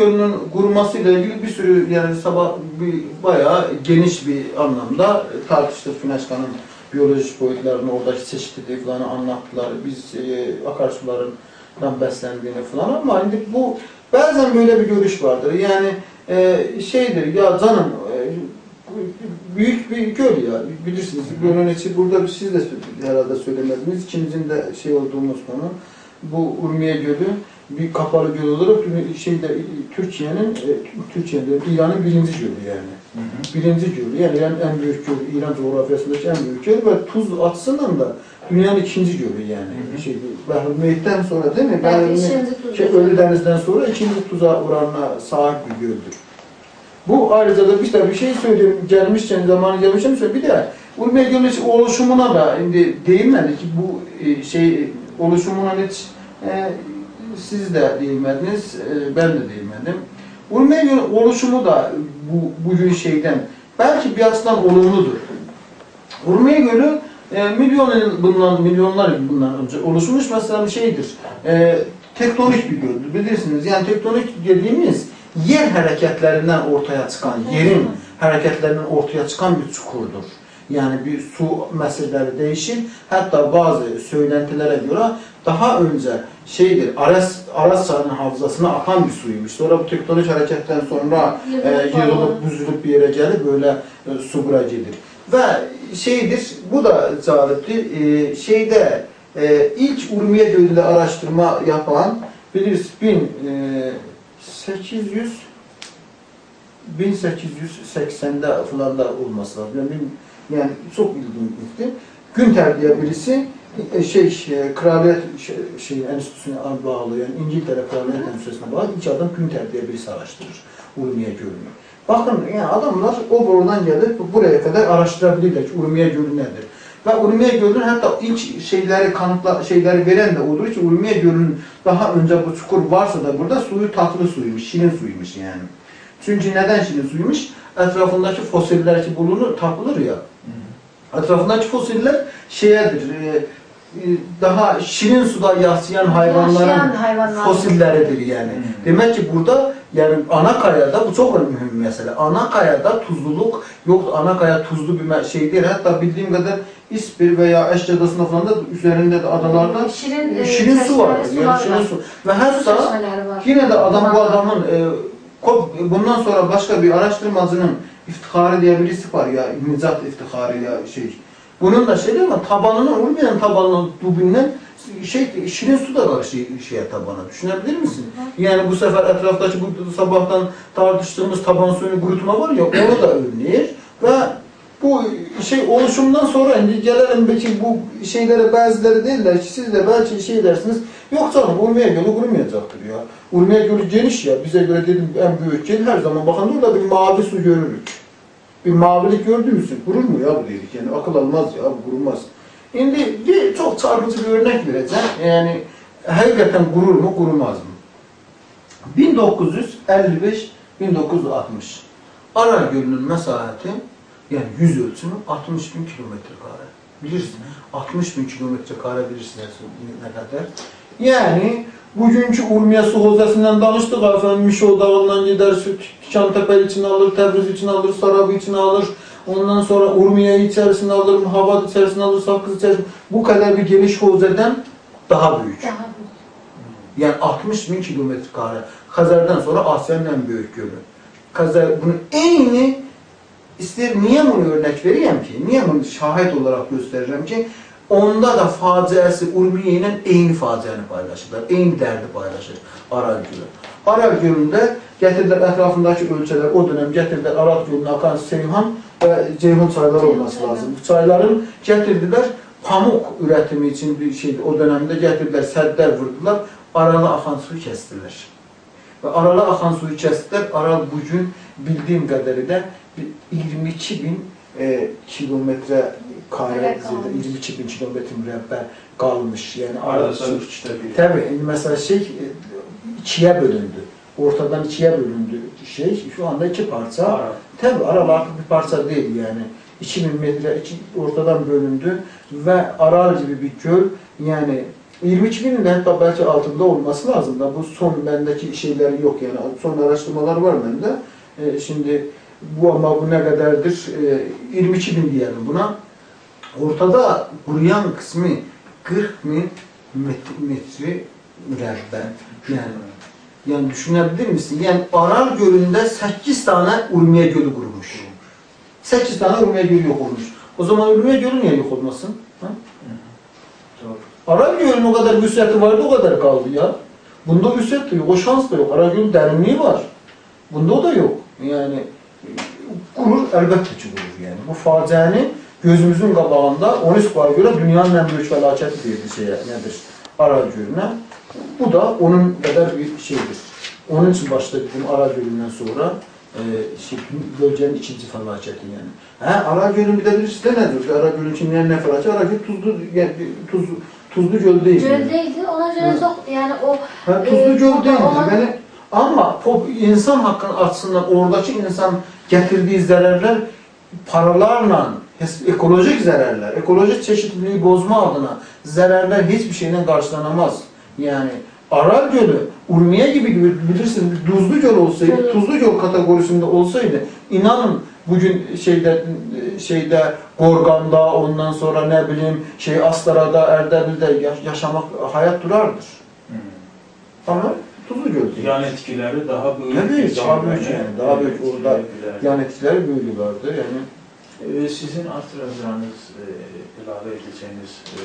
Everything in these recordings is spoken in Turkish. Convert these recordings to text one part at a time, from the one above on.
Gölü'nün kurumasıyla ilgili bir sürü yani sabah bir bayağı geniş bir anlamda tartıştık Finaşkan'ın biyolojik boyutlarını, oradaki çeşitliliği falan anlattılar. Biz e, akarsularından beslendiğini falan ama şimdi bu bazen böyle bir görüş vardır. Yani e, şeydir ya canım e, büyük bir göl ya bilirsiniz gölün içi burada siz de herhalde söylemediniz ikimizin de şey olduğumuz konu bu Urmiye Gölü bir kapalı göl olarak şeyde Türkiye'nin e, Türkiye'de İran'ın birinci gölü yani. Birinci gölü yani en, en büyük göl İran coğrafyasındaki en büyük göl ve tuz açısından da dünyanın ikinci gölü yani. Hı hı. Şey, Behr-ül Meyit'ten sonra değil mi? İkinci tuzu. şey, Ölü Deniz'den sonra ikinci tuza oranına sahip bir göldür. Bu ayrıca da işte bir şey söyleyeyim gelmişken zamanı gelmişken söyleyeyim. Bir de Ulme Gölü oluşumuna da şimdi değinmedik ki bu e, şey oluşumuna hiç e, siz de değinmediniz, e, ben de değinmedim. Ulme Gölü oluşumu da bu bugün şeyden belki bir açıdan olumludur. Urmiye Gölü e, milyon bundan, milyonlar yıl bundan önce oluşmuş mesela bir şeydir. E, tektonik bir göldür bilirsiniz. Yani tektonik dediğimiz yer hareketlerinden ortaya çıkan, yerin hareketlerinden ortaya çıkan bir çukurdur. Yani bir su meseleleri değişir. Hatta bazı söylentilere göre daha önce şeydir, Aras, Aras Çayı'nın havzasına akan bir suymuş. Sonra bu tektonik hareketten sonra e, Yığılıp yığılıp büzülüp bir yere gelip böyle e, su bura gelir. Ve şeydir, bu da caziptir, e, şeyde e, ilk Urmiye Gölü'nde araştırma yapan biliriz 1800 1880'de falan da olması lazım. Yani, yani çok ilginçti. Günter diye birisi e, şey, e, kraliyet şey, şey, enstitüsüne bağlı yani İngiltere kraliyet enstitüsüne bağlı ilk adam Günter diye birisi araştırır Urmiye Gölü'nü. Bakın yani adamlar o oradan gelip buraya kadar araştırabilirler ki Urmiye Gölü nedir. Ve Urmiye Gölü'nün hatta ilk şeyleri kanıtla şeyleri veren de odur ki Urmiye Gölü'nün daha önce bu çukur varsa da burada suyu tatlı suymuş, şirin suymuş yani. Çünkü neden şirin suymuş? Etrafındaki fosiller ki bulunur, tapılır ya. Etrafındaki fosiller şeyedir, e, e, daha şirin suda yaşayan hayvanların Yaşayan hayvanlar. fosilleridir yani. Hmm. Demek ki burada yani ana kayada bu çok mühim bir mesele. Ana kayada tuzluluk yok. Ana kaya tuzlu bir şey değil. Hatta bildiğim kadar İspir veya Adası'nda falan da üzerinde de adalarda Şirin, e, şirin su var. Yani şirin su. Ve hatta. Yine de adam bu adamın e, bundan sonra başka bir araştırmacının iftiharı diye birisi var ya Nizat iftiharı ya şey. Bunun da şey değil mi? Tabanının olmayan tabanının dubinden şey şirin su da var şey, şeye tabana. Düşünebilir misin? Yani bu sefer etraftaki bu sabahtan tartıştığımız taban suyunu kurutma var ya onu da önleyir ve bu şey oluşumdan sonra şimdi gelelim belki bu şeylere bazıları değiller ki siz de belki şey dersiniz yok canım Urmiye Gölü kurumayacaktır ya. Urmiye Gölü geniş ya bize göre dedim en büyük göl her zaman bakın orada bir mavi su görürük. Bir mavilik gördüğümüzsün kurur mu ya bu dedik yani akıl almaz ya bu kurulmaz. Şimdi bir çok çarpıcı bir örnek vereceğim yani hakikaten gurur mu kurumaz mı? 1955-1960 Aral Gölü'nün mesahati yani yüz ölçümü 60 bin kilometre kare. Bilirsiniz. 60 bin kilometre kare bilirsiniz ne kadar. Yani bugünkü Urmiye Su Hozası'ndan danıştık efendim. Mişo Dağı'ndan gider, süt, Çantepe için alır, Tebriz için alır, Sarabı için alır. Ondan sonra Urmiye içerisinde alır, Muhabat içerisinde alır, Sakız içerisinde. Bu kadar bir geniş hovzadan daha büyük. Daha Yani 60 bin kilometre kare. Hazar'dan sonra Asya'nın en büyük gölü. Hazar bunun en ister niye bunu örnek vereyim ki? Niye bunu şahit olarak göstereceğim ki? Onda da faciası Urmiye ile eyni facianı paylaşırlar. Eyni derdi paylaşır Aral Gölü. Aral Gölü'nde getirdiler etrafındaki ölçüler o dönem getirdiler Aral Gölü'ne akan Seyhan ve Ceyhun çayları olması lazım. Bu çayların getirdiler pamuk üretimi için bir şeydi. O dönemde getirdiler sedler vurdular. Arala akan suyu kestiler. Ve arala akan suyu kestiler. Aral bugün bildiğim kadarıyla 22 bin e, kilometre kare, Evet, kalmış. 22 bin kilometre mürebbe kalmış. Yani Aral işte bir. Tabii mesela şey e, ikiye bölündü. Ortadan ikiye bölündü şey. Şu anda iki parça. Ara. Tabii aralar bir parça değil yani. 2000 metre iki, ortadan bölündü ve Aral gibi bir göl yani 22 binin de hatta belki altında olması lazım da bu son bendeki şeyleri yok yani son araştırmalar var bende. E, şimdi bu ama bu ne kadardır? E, 22 bin diyelim buna. Ortada kuruyan kısmı 40 bin met- metre mürebbe. Yani yani düşünebilir misin? Yani Aral Gölü'nde 8 tane Urmiye Gölü kurmuş. 8 tane Urmiye Gölü yok olmuş. O zaman Urmiye Gölü niye yok olmasın? Ha? Aral Gölü'nün o kadar vüsatı vardı o kadar kaldı ya. Bunda vüsat da yok, o şans da yok. Aral Gölü'nün derinliği var. Bunda o da yok. Yani kurur, elbette ki kurur yani. Bu facianı gözümüzün qabağında UNESCO'ya göre dünyanın en büyük felaketi diye bir şeye nedir? Aral Gölü'ne. Bu da onun kadar bir şeydir. Onun için başta dedim Aral Gölü'nden sonra e, şey, bölgenin ikinci felaketi yani. He, Aral Gölü'nün bir de birisi de nedir? Aral Gölü'nün için ne, felaketi? Aral Gölü tuzlu, yani, tuzlu, tuzlu göl değil. yani. Göldeydi. Ona göre çok yani o Ha, tuzlu göl burada değildir. olan- Beni, ama pop, insan hakkının açısından oradaki insan getirdiği zararlar paralarla, ekolojik zararlar, ekolojik çeşitliliği bozma adına zararlar hiçbir şeyden karşılanamaz. Yani Aral Gölü, Urmiye gibi bir tuzlu göl olsaydı, Evet. tuzlu göl kategorisinde olsaydı inanın bugün şeyde şeyde Gorgan'da ondan sonra ne bileyim şey Astara'da, Erdebil'de yaş- yaşamak hayat durardır. Hmm. Ama tuzlu göl değil. Yan etkileri daha büyük. Tabii, daha büyük yani, daha büyük orada etkileri. Yan etkileri böyle vardı yani. Ee, Sizin artıracağınız, e, ilave edeceğiniz e,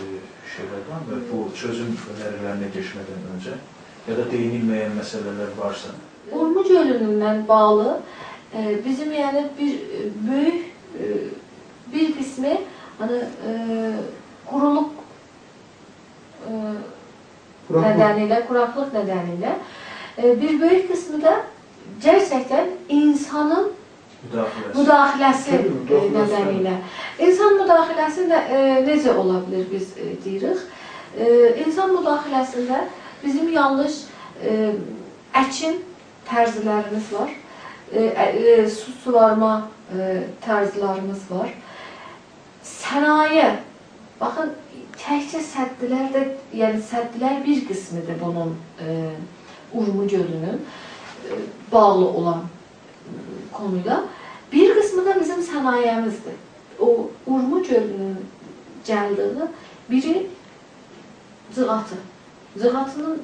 şeyler var mı? Bu çözüm önerilerine geçmeden önce ya da değinilmeyen meseleler varsa. Urmuc ölümünden bağlı e, bizim yani bir e, büyük e, bir kısmı hani e, kuruluk e, Kuraqlıq. nədənilə, quraqlıq nədənilə e, bir böyük qismi də gerçəkdən insanın müdaxiləsi, müdaxiləsi nədənilə. İnsan müdaxiləsi nə, e, necə ola bilər biz e, deyirik? İnsan müdaxiləsində bizim yanlış əkin tərzilərimiz var, su suvarma tərzilərimiz var. Sənaye, baxın, təkcə səddilər də, yəni səddilər bir qismidir bunun e, Urmu gölünün e, bağlı olan konuyla. Bir kısmı da bizim sanayimizdir. O Urmu gölünün gəldiyi biri cığatı. Cığatının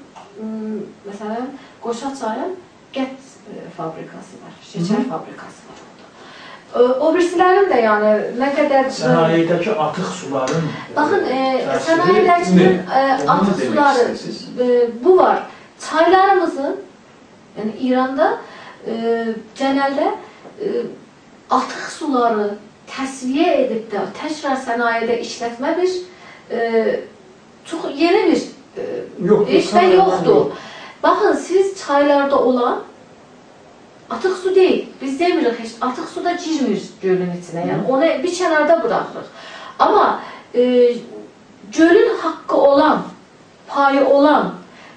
mesela Qoşa çayın qət e, fabrikası var, hı. fabrikası var E, O birisilərin də yəni nə qədər Sənayedəki atık suların Baxın, e, ne? e, atık demek suları e, bu var. Çaylarımızın yani İran'da e, genelde e, atık suları təsviyə edib də təkrar sənayedə işlətmə bir e, çox yeni bir e, Yok, yok, yoxdur. yok. Bakın siz çaylarda olan atık su değil. Biz demirik heç atık su da girmir gölün içine. Yani onu bir kenarda bırakırıq. Ama e, gölün hakkı olan, payı olan,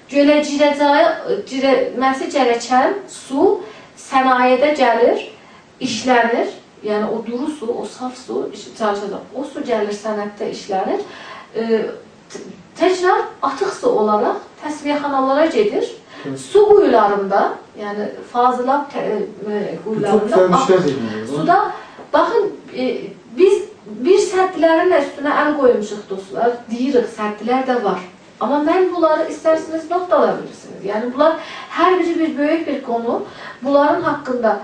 gölə girəcəyi, girməsi gereken su sənayedə gəlir, işlənir. Yəni o duru su, o saf su çalışacaq. O su gəlir sənətdə işlənir. E, təkrar atık su olaraq təsviyəxanalara gedir. Su quyularında, yəni fazılab tə- e, ak- şey. Suda baxın e, biz bir səddlərin də üstünə əl qoymuşuq dostlar. Deyirik səddlər də var. Amma mən bunları istərsiniz notdalayabilirsiniz. Yəni bunlar hər biri bir böyük bir konu. Bunların haqqında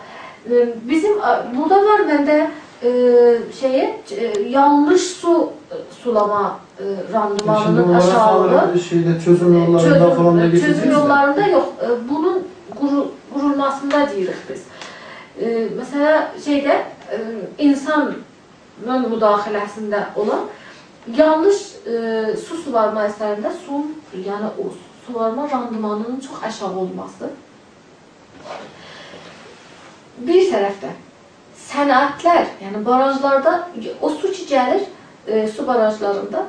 e, bizim burada var məndə e, şeyi e, yanlış su e, sulama e, randımanının onlara aşağılığı şeyde çözüm yollarında çözüm, falan da geçeceğiz çözüm de. yollarında yok. E, Bunun qurulmasında deyirik biz. E, mesela şeyde e, insanın müdaxiləsində olan yanlış e, su suvarma əsərində su, yəni o suvarma randımanının çox aşağı olması. Bir tərəfdən sənədlər, yəni barajlarda o su ki gəlir, e, su barajlarında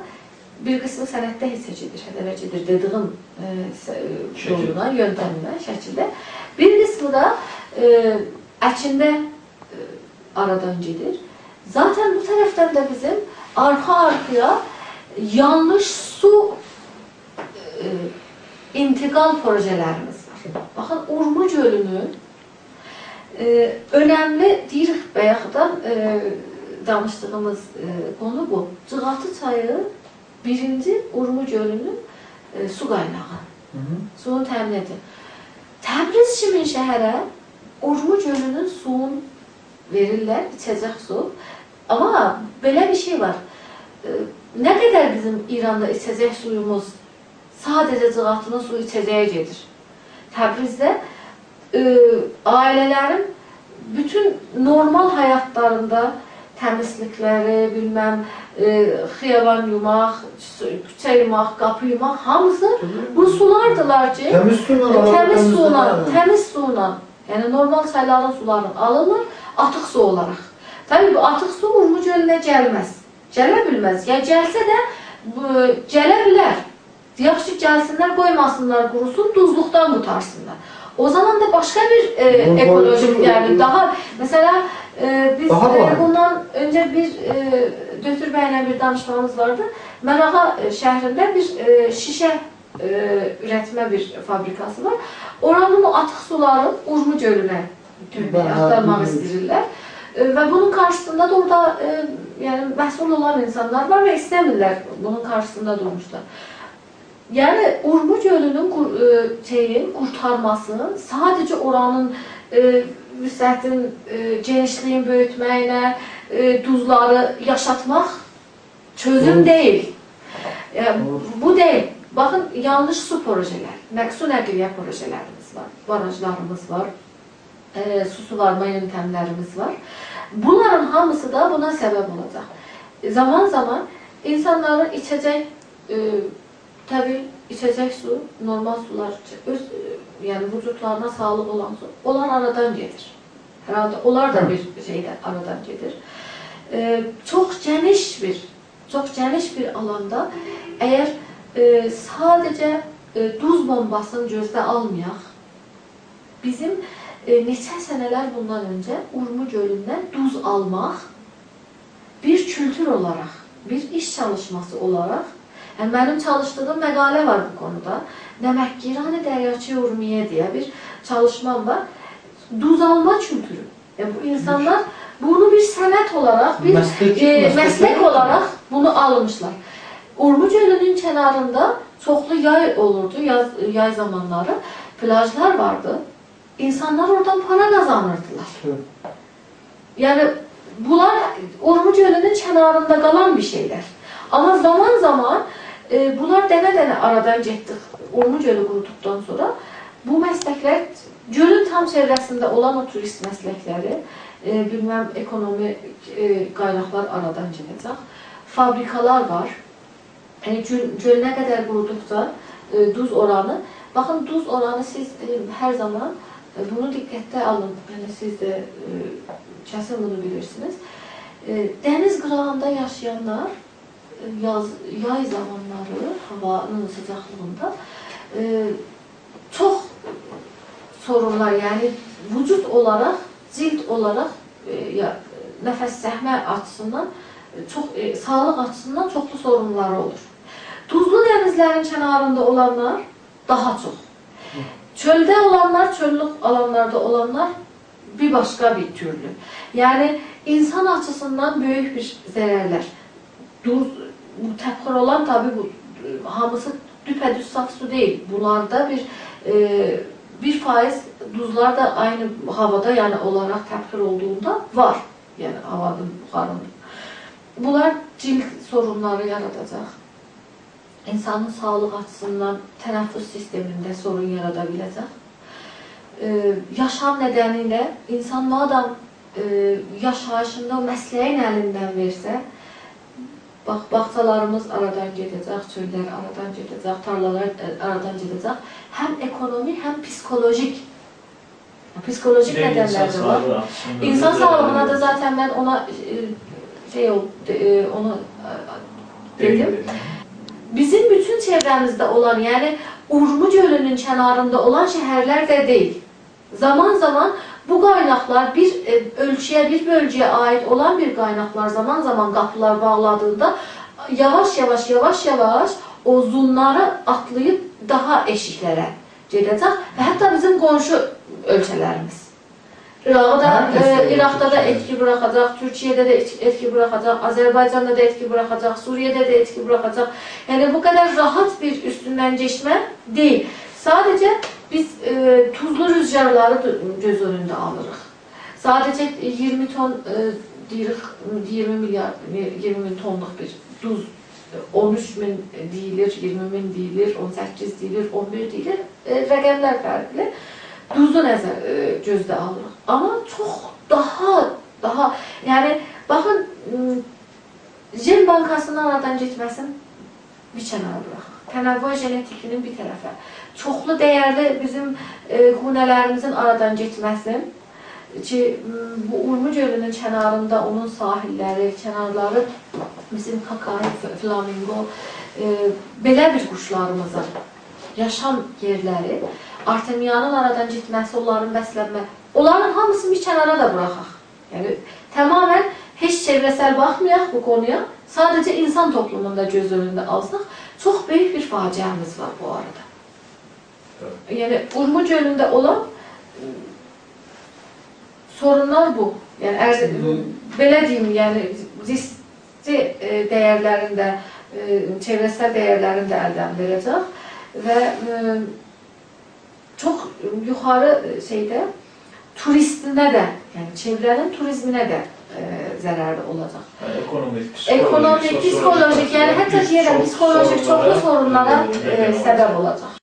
bir qismi sənəddə hissə gedir, hədəvə gedir dediyim e, sə- e, yoluna, yöntəminə, şəkildə. Bir qismi da e, əçində e, aradan gedir. Zaten bu tərəfdən də bizim arxa arkaya yanlış su e, intiqal projelerimiz var. Bakın Urmu Gölü'nün e, önemli deyirik bayaqdan e, danışdığımız e, konu bu. Cığatı çayı birinci Urmu Gölü'nün e, su kaynağı. Hı hı. Suyun təmin edir. Təbriz kimi şəhərə Urmu gölünün suyunu verirlər, içəcək su. Amma belə bir şey var. E, Nə qədər bizim İranda içəcək suyumuz sadəcə cığatının suyu içəcəyə gedir. Təbrizdə e, ailələrin bütün normal həyatlarında təmizlikləri, bilməm, e, xiyaban yumaq, küçə yumaq, qapı yumaq hamısı bu sulardılar ki, Temiz suyla təmiz temizleme suyla, yani. təmiz suyla, yəni normal çayların sularını alırlar, atıq su olaraq. Təbii bu atıq su Urmu gölünə gəlməz. Gələ bilməz. Ya gəlsə də bu, gələ bilər. Yaxşı gəlsinlər, qoymasınlar, qurusun, duzluqdan qutarsınlar. O zaman da başqa bir e, ekolojik, boyutu- yəni daha mesela e, biz Daha e, bundan öncə bir e, Dötür bəylə bir danışmamız vardı. Mənağa e, şəhrində bir e, şişə e, üretmə bir fabrikası var. Oranın o atıq suları Urmu gölünə aktarmaq istəyirlər. E, və bunun qarşısında da orada e, yəni məsul olan insanlar var və istəmirlər bunun qarşısında durmuşlar. Yəni Urmu gölünün e, şeyin qurtarmasının sadəcə oranın e, vüsətin e, genişliyin böyütməklə e, duzları yaşatmaq çözüm Doğru. deyil. Doğru. bu değil. Bakın yanlış su projeler, məksu nəqliyyat projelerimiz var, barajlarımız var, e, su suvarma yöntemlerimiz var. Bunların hamısı da buna sebep olacak. Zaman zaman insanların içecek, e, tabi içecek su, normal sular, öz, e, yani vücutlarına sağlık olan su, onlar aradan gelir. Herhalde onlar da bir şeyden aradan gelir. E, çok geniş bir, çok geniş bir alanda eğer e, sadece e, duz bombasını gözdə almayaq, bizim e, neçə sənələr bundan öncə Urmu gölündən duz almaq bir kültür olaraq, bir iş çalışması olaraq, yəni mənim çalışdığım məqalə var bu konuda. Nəməkkirani Dəryaçı Urmiyə deyə bir çalışmam var. Duz alma kültürü. Yəni bu insanlar bunu bir sənət olaraq, bir Meslek, e, meslek- olaraq bunu almışlar. Urmu gölünün kənarında çoxlu yay olurdu, yaz, yay zamanları. Plajlar vardı. İnsanlar oradan para kazanırdılar. Yani bunlar Urmu gölünün kənarında qalan bir şeyler. Ama zaman zaman e, bunlar dənə-dənə aradan getdik. Urmu gölü quruduktan sonra bu məsləklər gölün tam çevrəsində olan o turist məsləkləri, e, bilməm ekonomi e, qaynaqlar aradan gedəcək. Fabrikalar var. Yəni göl, göl nə qədər quruduqca e, duz oranı, baxın duz oranı siz e, hər zaman e, bunu diqqətdə alın. Yəni siz də e, kəsin bunu bilirsiniz. E, dəniz qırağında yaşayanlar yaz yay zamanları havanın sıcaklığında e, çox sorunlar, yəni vücut olaraq, cilt olaraq e, ya, nəfəs çəkmə açısından e, çox e, sağlıq açısından çoxlu sorunları olur. Tuzlu dənizlərin kənarında olanlar daha çox. Çöldə olanlar, çöllük alanlarda olanlar bir başqa bir türlü. Yəni insan açısından böyük bir zərərlər. Duz, təbxir olan tabi bu e, hamısı düpədüz saf su deyil. Bunlarda bir e, bir faiz duzlar da aynı havada yani olarak təbxir olduğunda var. Yani havanın buxarında. Bunlar cilt sorunları yaradacaq. İnsanın sağlık açısından tənəffüs sistemində sorun yarada biləcək. Ee, yaşam nedeniyle insan madem e, yaşayışında o mesleğin elinden verse Bax, bağçalarımız aradan gedəcək, çöllər aradan gedəcək, tarlalar aradan gedəcək. Həm ekonomi, həm psixolojik psixolojik nədənlər də var. İnsan sağlığına da zaten mən ona e, şey ol, e, onu e, dedim. Bizim bütün çevremizdə olan, yəni Urmu gölünün kənarında olan şəhərlər də deyil. Zaman-zaman bu kaynaklar bir e, ölçüye, bir bölgeye ait olan bir kaynaklar zaman zaman kapılar bağladığında yavaş yavaş yavaş yavaş o zunları atlayıb daha eşiklərə gedəcək və hətta bizim qonşu ölkələrimiz. İrağa da, Hər e, İraqda da etki buraxacaq, Türkiyədə də etki, etki buraxacaq, Azərbaycanda da etki buraxacaq, Suriyədə də etki buraxacaq. Yəni bu qədər rahat bir üstündən keçmə deyil. Sadəcə biz e, tuzlu rüzgarları göz önündə alırıq. Sadəcə 20 ton e, deyirik 20 milyar 20 min tonluq bir duz e, 13 min deyilir, 20 min deyilir, 18 deyilir, 11 deyilir. E, rəqəmlər fərqli. Duzu nəzər e, gözdə alırıq. Amma çox daha daha yəni baxın Gen bankasının aradan getməsin bir kənara buraxaq. Tənəvvü genetikinin bir tərəfə. Çoxlu dəyərli bizim e, xunələrimizin aradan getməsin ki bu Urmu gölünün kənarında onun sahilləri, kənarları bizim kakao, flamingo e, belə bir quşlarımızın yaşam yerləri Artemiyanın aradan getməsi, onların bəslənmə, onların hamısını bir kənara da buraxaq. Yəni tamamilə heç çevrəsəl baxmayaq bu konuya. Sadəcə insan toplumunda göz önündə alsaq, çox böyük bir faciəmiz var bu arada. Yəni Urmu gölündə olan sorunlar bu. Yəni ərz belə deyim, yəni riskli e, dəyərlərində, e, çevrəsəl dəyərlərində əldən verəcək və e, çox yuxarı şeydə turistinə də, yəni çevrənin turizminə də e, zərərli olacaq. Ekonomik, psixolojik, Ekonomik, psixolojik, yəni hətta deyirəm psixolojik çoxlu sorunlara e, səbəb olacaq.